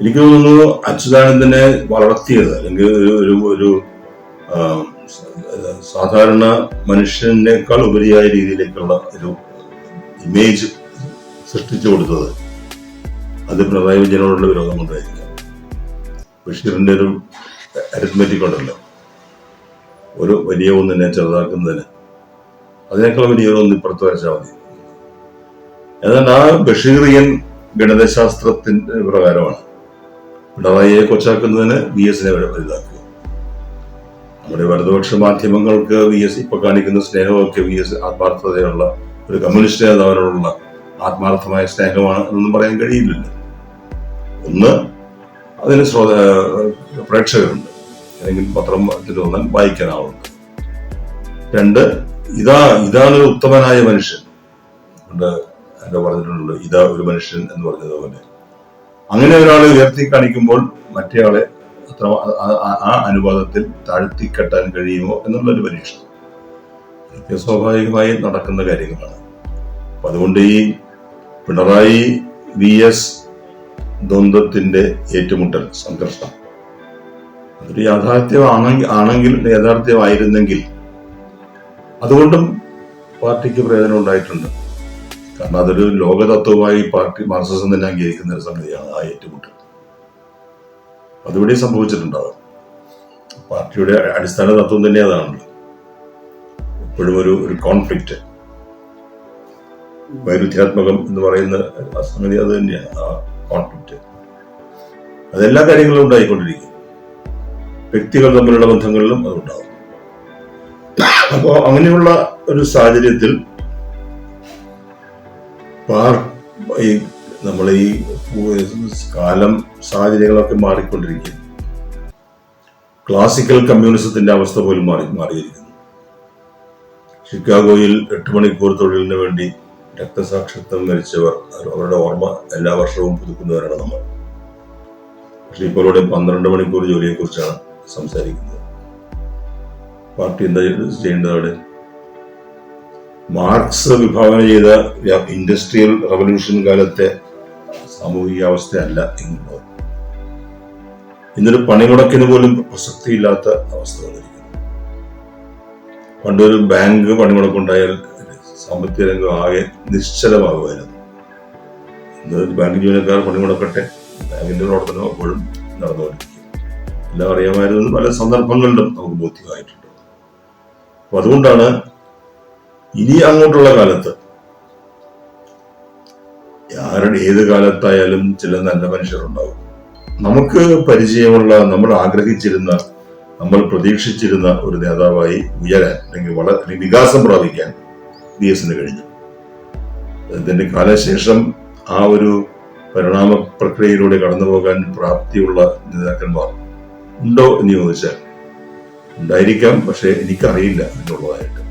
എനിക്ക് തോന്നുന്നു അച്യുതാനന്ദനെ വളർത്തിയത് അല്ലെങ്കിൽ ഒരു ഒരു സാധാരണ മനുഷ്യനേക്കാൾ ഉപരിയായ രീതിയിലേക്കുള്ള ഒരു ഇമേജ് സൃഷ്ടിച്ചു കൊടുത്തത് അത് പിണറായി വിജയനോടുള്ള വിരോധം കൊണ്ടായിരിക്കാം. ബഷീറിന്റെ ഒരു അരിത്മെറ്റിക് ഉണ്ടല്ലോ. ഒരു വലിയ ഒന്നിനെ ചെറുതാക്കുന്നതിന്. അതിനേക്കാൾ വലിയ ഒന്ന് ഇപ്പുറത്ത് വരച്ചാൽ മതി. എന്നാൽ ആ ബഷീറിയൻ ഗണിതശാസ്ത്രത്തിന്റെ പ്രകാരമാണ്. പിണറായിയെ കൊച്ചാക്കുന്നതിന് വി എസിനെ വരെ വലുതാക്കുക. നമ്മുടെ വലതുപക്ഷ മാധ്യമങ്ങൾക്ക് വി എസ് ഇപ്പൊ കാണിക്കുന്ന സ്നേഹമൊക്കെ വി എസ് ആത്മാർത്ഥതയുള്ള ഒരു കമ്മ്യൂണിസ്റ്റ് നേതാവിനോടുള്ള ആത്മാർത്ഥമായ സ്നേഹമാണ് എന്നൊന്നും പറയാൻ കഴിയില്ലല്ലോ ഒന്ന് അതിന് ശ്രോത പ്രേക്ഷകരുണ്ട്. അല്ലെങ്കിൽ പത്രത്തിൽ വന്നാൽ വായിക്കാൻ ആളുണ്ട് രണ്ട് ഇതാ ഇതാണ് ഒരു ഉത്തമനായ മനുഷ്യൻ. പണ്ട് എന്റെ പറഞ്ഞിട്ടുണ്ടല്ലോ ഇതാ ഒരു മനുഷ്യൻ എന്ന് പറഞ്ഞതുപോലെ. അങ്ങനെ ഒരാളെ ഉയർത്തി കാണിക്കുമ്പോൾ മറ്റേയാളെ അത്ര ആ- അനുപാതത്തിൽ താഴ്ത്തി കെട്ടാൻ കഴിയുമോ എന്നുള്ളൊരു പരീക്ഷ ഇതൊക്കെ സ്വാഭാവികമായി നടക്കുന്ന കാര്യങ്ങളാണ്. അപ്പൊ അതുകൊണ്ട് ഈ പിണറായി വി എസ് ദ്വന്ദ്ത്തിന്റെ ഏറ്റുമുട്ടൽ സംഘർഷം. അതൊരു യാഥാർത്ഥ്യമാണെങ്കിൽ ആണെങ്കിൽ യാഥാർത്ഥ്യമായിരുന്നെങ്കിൽ അതുകൊണ്ടും പാർട്ടിക്ക് പ്രയോജനം ഉണ്ടായിട്ടുണ്ട്. കാരണം അതൊരു ലോകതത്വമായി പാർട്ടി മാർക്സിസം തന്നെ അംഗീകരിക്കുന്ന ഒരു സംഗതിയാണ് ആ ഏറ്റുമുട്ടൽ. അതിവിടെ സംഭവിച്ചിട്ടുണ്ടാകും പാർട്ടിയുടെ അടിസ്ഥാന തത്വം തന്നെ അതാണല്ലോ. എപ്പോഴും ഒരു ഒരു കോൺഫ്ലിക്റ്റ് വൈരുദ്ധ്യാത്മകം എന്ന് പറയുന്ന സംഗതി അത് തന്നെയാണ്. ആ കോൺഫ്ലിക്റ്റ് അതെല്ലാ കാര്യങ്ങളും ഉണ്ടായിക്കൊണ്ടിരിക്കും. വ്യക്തികൾ തമ്മിലുള്ള ബന്ധങ്ങളിലും അതുണ്ടാവും അപ്പോ അങ്ങനെയുള്ള ഒരു സാഹചര്യത്തിൽ ഈ നമ്മൾ ഈ കാലം സാഹചര്യങ്ങളൊക്കെ മാറിക്കൊണ്ടിരിക്കുന്നു. ക്ലാസിക്കൽ കമ്മ്യൂണിസത്തിന്റെ അവസ്ഥ പോലും മാറി മാറിയിരിക്കുന്നു. ഷിക്കാഗോയിൽ എട്ട് മണിക്കൂർ തൊഴിലിന് വേണ്ടി രക്തസാക്ഷിത്വം മരിച്ചവർ അവരുടെ ഓർമ്മ എല്ലാ വർഷവും പുതുക്കുന്നവരാണ് നമ്മൾ. പക്ഷെ ഇപ്പോൾ ഇവിടെ പന്ത്രണ്ട് മണിക്കൂർ ജോലിയെ കുറിച്ചാണ് സംസാരിക്കുന്നത്. പാർട്ടി എന്താ ചെയ്യേണ്ടത് അവിടെ? മാർക്സ് വിഭാവന ചെയ്ത ഇൻഡസ്ട്രിയൽ റവല്യൂഷൻ കാലത്തെ സാമൂഹികാവസ്ഥയല്ല എന്നുള്ളത് ഇന്നൊരു പണിമുടക്കിന് പോലും പ്രസക്തിയില്ലാത്ത അവസ്ഥ വന്നിരിക്കുന്നു. പണ്ടൊരു ബാങ്ക് പണിമുടക്കുണ്ടായാൽ സാമ്പത്തിക രംഗം ആകെ നിശ്ചലമാകുമായിരുന്നു. ഇന്ന് ബാങ്ക് ജീവനക്കാർ പണിമുടക്കട്ടെ ബാങ്കിന്റെ പ്രവർത്തനം അപ്പോഴും നടന്നുകൊണ്ടിരിക്കും. എല്ലാം അറിയാമായിരുന്നു പല സന്ദർഭങ്ങളിലും നമുക്ക് ബോധ്യമായിട്ടുണ്ട്. അപ്പൊ അതുകൊണ്ടാണ് ഇനി അങ്ങോട്ടുള്ള കാലത്ത്. ആരുടെ ഏത് കാലത്തായാലും ചില നല്ല മനുഷ്യരുണ്ടാവും. നമുക്ക് പരിചയമുള്ള നമ്മൾ ആഗ്രഹിച്ചിരുന്ന നമ്മൾ പ്രതീക്ഷിച്ചിരുന്ന ഒരു നേതാവായി ഉയരാൻ അല്ലെങ്കിൽ വള അല്ലെങ്കിൽ വികാസം പ്രാപിക്കാൻ ബി എസിന് കഴിഞ്ഞു. ഇതിന്റെ കാലശേഷം ആ ഒരു പരിണാമ പ്രക്രിയയിലൂടെ കടന്നു പോകാൻ പ്രാപ്തിയുള്ള നേതാക്കന്മാർ ഉണ്ടോ എന്ന് ചോദിച്ചാൽ ഉണ്ടായിരിക്കാം പക്ഷെ എനിക്കറിയില്ല എന്നുള്ളതായിട്ട്.